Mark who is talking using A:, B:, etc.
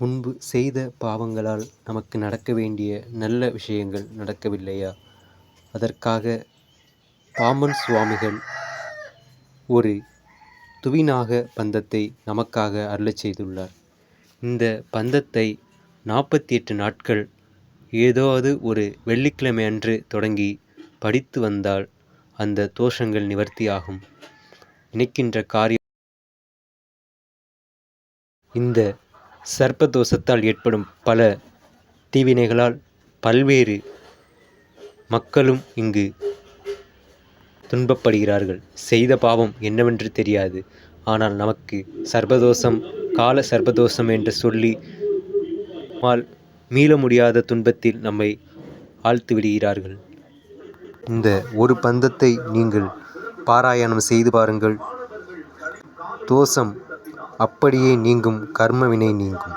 A: முன்பு செய்த பாவங்களால் நமக்கு நடக்க வேண்டிய நல்ல விஷயங்கள் நடக்கவில்லையா? அதற்காக பாம்பன் சுவாமிகள் ஒரு துவிநாக பந்தத்தை நமக்காக அருளச் செய்துள்ளார். இந்த பந்தத்தை நாற்பத்தி எட்டு நாட்கள் ஏதாவது ஒரு வெள்ளிக்கிழமை அன்று தொடங்கி படித்து வந்தால் அந்த தோஷங்கள் நிவர்த்தியாகும். நினைக்கின்ற காரியம் இந்த சர்ப்பதோஷத்தால் ஏற்படும் பல தீவினைகளால் பல்வேறு மக்களும் இங்கு துன்பப்படுகிறார்கள். செய்த பாவம் என்னவென்று தெரியாது. ஆனால் நமக்கு சர்பதோஷம் கால சர்பதோஷம் என்று சொல்லி மீள முடியாத துன்பத்தில் நம்மை ஆழ்த்து விடுகிறார்கள். இந்த ஒரு பந்தத்தை நீங்கள் பாராயணம் செய்து பாருங்கள். தோஷம் அப்படியே நீங்கும் கர்மவினை நீங்கும்.